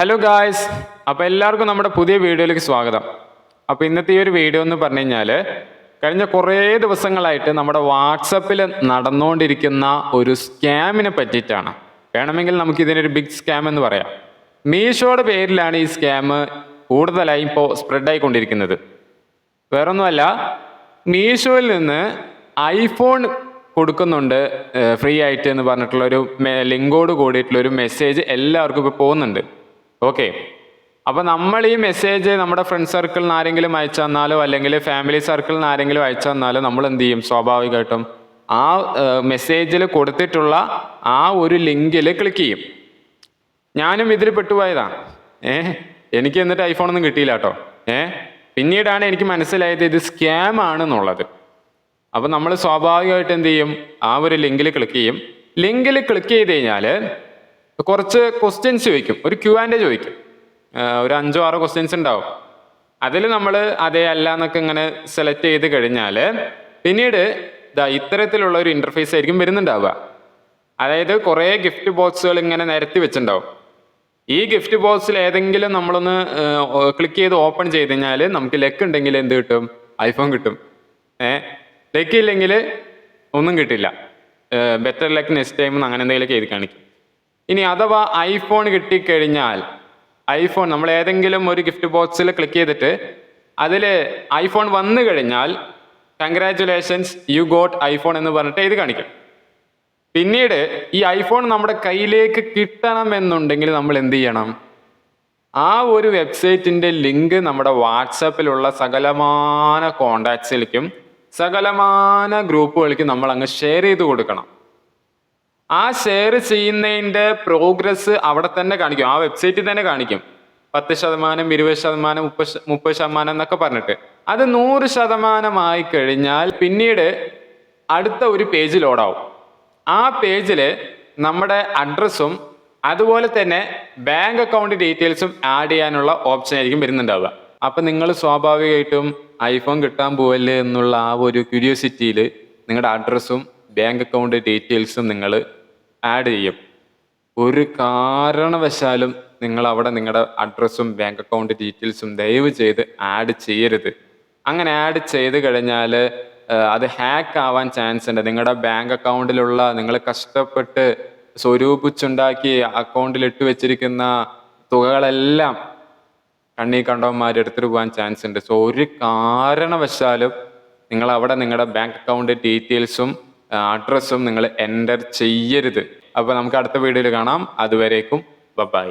Hello guys അപ്പോൾ എല്ലാവർക്കും നമ്മുടെ പുതിയ വീഡിയോയിലേക്ക് സ്വാഗതം. അപ്പോൾ ഇന്നത്തെ ഈ ഒരു വീഡിയോ എന്ന് പറഞ്ഞു കഴിഞ്ഞാൽ കഴിഞ്ഞ കുറേ ദിവസങ്ങളായിട്ട് നമ്മുടെ വാട്സപ്പിൽ നടന്നുകൊണ്ടിരിക്കുന്ന ഒരു സ്കാമിനെ പറ്റിയിട്ടാണ്. വേണമെങ്കിൽ നമുക്ക് ഇതിനൊരു ബിഗ് സ്കാം എന്ന് പറയാം. മീഷോയുടെ പേരിലാണ് ഈ സ്കാം കൂടുതലായി ഇപ്പോൾ സ്പ്രെഡായിക്കൊണ്ടിരിക്കുന്നത് വേറൊന്നുമല്ല മീഷോയിൽ നിന്ന് ഐഫോൺ കൊടുക്കുന്നുണ്ട് ഫ്രീ ആയിട്ട് എന്ന് പറഞ്ഞിട്ടുള്ള ഒരു ലിങ്കോട് കൂടിയിട്ടുള്ള ഒരു മെസ്സേജ് എല്ലാവർക്കും ഇപ്പോൾ പോകുന്നുണ്ട്. ഓക്കെ അപ്പോൾ നമ്മൾ ഈ മെസ്സേജ് നമ്മുടെ ഫ്രണ്ട് സർക്കിളിൽ ആരെങ്കിലും അയച്ചു തന്നാലോ അല്ലെങ്കിൽ ഫാമിലി സർക്കിളിൽ ആരെങ്കിലും അയച്ചു തന്നാലോ നമ്മൾ എന്ത് ചെയ്യും? സ്വാഭാവികമായിട്ടും ആ മെസ്സേജിൽ കൊടുത്തിട്ടുള്ള ആ ഒരു ലിങ്കിൽ ക്ലിക്ക് ചെയ്യും. ഞാനും ഇതിൽ പെട്ടുപോയതാണ് ഏ? എനിക്ക് എന്നിട്ട് ഐഫോൺ ഒന്നും കിട്ടിയില്ല കേട്ടോ ഏ? പിന്നീടാണ് എനിക്ക് മനസ്സിലായത് ഇത് സ്കാം ആണെന്നുള്ളത്. അപ്പൊ നമ്മൾ സ്വാഭാവികമായിട്ട് എന്ത് ചെയ്യും? ആ ഒരു ലിങ്കിൽ ക്ലിക്ക് ചെയ്യും. ലിങ്കിൽ ക്ലിക്ക് ചെയ്ത് കഴിഞ്ഞാൽ കുറച്ച് ക്വസ്റ്റ്യൻസ് ചോദിക്കും. ഒരു ക്യൂ ആൻഡ് ചോദിക്കും. ഒരു അഞ്ചോ ആറോ ക്വസ്റ്റ്യൻസ് ഉണ്ടാവും. അതിൽ നമ്മൾ അതേ അല്ല എന്നൊക്കെ ഇങ്ങനെ സെലക്ട് ചെയ്ത് കഴിഞ്ഞാൽ പിന്നീട് ഇതാ ഇത്തരത്തിലുള്ള ഒരു ഇന്റർഫേസ് ആയിരിക്കും വരുന്നുണ്ടാവുക. അതായത് കുറേ ഗിഫ്റ്റ് ബോക്സുകൾ ഇങ്ങനെ നിരത്തി വെച്ചിട്ടുണ്ടാവും. ഈ ഗിഫ്റ്റ് ബോക്സിൽ ഏതെങ്കിലും നമ്മളൊന്ന് ക്ലിക്ക് ചെയ്ത് ഓപ്പൺ ചെയ്ത് കഴിഞ്ഞാൽ നമുക്ക് ലെക്ക് ഉണ്ടെങ്കിൽ എന്ത് കിട്ടും? ഐഫോൺ കിട്ടും. ഏ ലെക്ക് ഇല്ലെങ്കിൽ ഒന്നും കിട്ടില്ല. ബെറ്റർ ലെക്ക് നെക്സ്റ്റ് ടൈം അങ്ങനെ എന്തെങ്കിലുമൊക്കെ എഴുതി കാണിക്കും. ഇനി അഥവാ ഐഫോൺ കിട്ടിക്കഴിഞ്ഞാൽ ഐഫോൺ നമ്മൾ ഏതെങ്കിലും ഒരു ഗിഫ്റ്റ് ബോക്സിൽ ക്ലിക്ക് ചെയ്തിട്ട് അതിൽ ഐഫോൺ വന്നു കഴിഞ്ഞാൽ കൺഗ്രാറ്റുലേഷൻസ് യു ഗോട്ട് ഐഫോൺ എന്ന് പറഞ്ഞിട്ട് ഇത് കാണിക്കും. പിന്നീട് ഈ ഐഫോൺ നമ്മുടെ കയ്യിലേക്ക് കിട്ടണമെന്നുണ്ടെങ്കിൽ നമ്മൾ എന്ത് ചെയ്യണം? ആ ഒരു വെബ്സൈറ്റിന്റെ ലിങ്ക് നമ്മുടെ വാട്സപ്പിലുള്ള സകലമാന കോണ്ടാക്ട്സിലേക്കും സകലമാന ഗ്രൂപ്പുകൾക്കും നമ്മൾ അങ്ങ് ഷെയർ ചെയ്ത് കൊടുക്കണം. ആ ഷെയർ ചെയ്യുന്നതിന്റെ പ്രോഗ്രസ് അവിടെ തന്നെ കാണിക്കും. ആ വെബ്സൈറ്റിൽ തന്നെ കാണിക്കും. പത്ത് ശതമാനം ഇരുപത് ശതമാനം മുപ്പത് മുപ്പത് ശതമാനം എന്നൊക്കെ പറഞ്ഞിട്ട്. അത് നൂറ് ശതമാനമായി കഴിഞ്ഞാൽ പിന്നീട് അടുത്ത ഒരു പേജ് ലോഡാവും ആ പേജിൽ നമ്മുടെ അഡ്രസ്സും അതുപോലെ തന്നെ ബാങ്ക് അക്കൗണ്ട് ഡീറ്റെയിൽസും ആഡ് ചെയ്യാനുള്ള ഓപ്ഷൻ ആയിരിക്കും വരുന്നുണ്ടാവുക. അപ്പം നിങ്ങൾ സ്വാഭാവികമായിട്ടും ഐഫോൺ കിട്ടാൻ പോവല്ലേ എന്നുള്ള ആ ഒരു ക്യൂരിയോസിറ്റിയിൽ നിങ്ങളുടെ അഡ്രസ്സും ബാങ്ക് അക്കൗണ്ട് ഡീറ്റെയിൽസും നിങ്ങൾ ആഡ് ചെയ്യും. ഒരു കാരണവശാലും നിങ്ങൾ അവിടെ നിങ്ങളുടെ അഡ്രസ്സും ബാങ്ക് അക്കൗണ്ട് ഡീറ്റെയിൽസും ദയവ് ചെയ്ത് ആഡ് ചെയ്യരുത്. അങ്ങനെ ആഡ് ചെയ്ത് കഴിഞ്ഞാൽ അത് ഹാക്ക് ആവാൻ ചാൻസ് ഉണ്ട്. നിങ്ങളുടെ ബാങ്ക് അക്കൗണ്ടിലുള്ള നിങ്ങൾ കഷ്ടപ്പെട്ട് സ്വരൂപിച്ചുണ്ടാക്കി അക്കൗണ്ടിൽ ഇട്ട് വെച്ചിരിക്കുന്ന തുകകളെല്ലാം കണ്ണീ കണ്ടവന്മാർ എടുത്തിട്ട് പോകാൻ ചാൻസ് ഉണ്ട്. സോ ഒരു കാരണവശാലും നിങ്ങൾ അവിടെ നിങ്ങളുടെ ബാങ്ക് അക്കൗണ്ട് ഡീറ്റെയിൽസും അഡ്രസ്സും നിങ്ങൾ എന്റർ ചെയ്യരുത്. അപ്പോൾ നമുക്ക് അടുത്ത വീഡിയോയിൽ കാണാം. അതുവരേക്കും ബൈ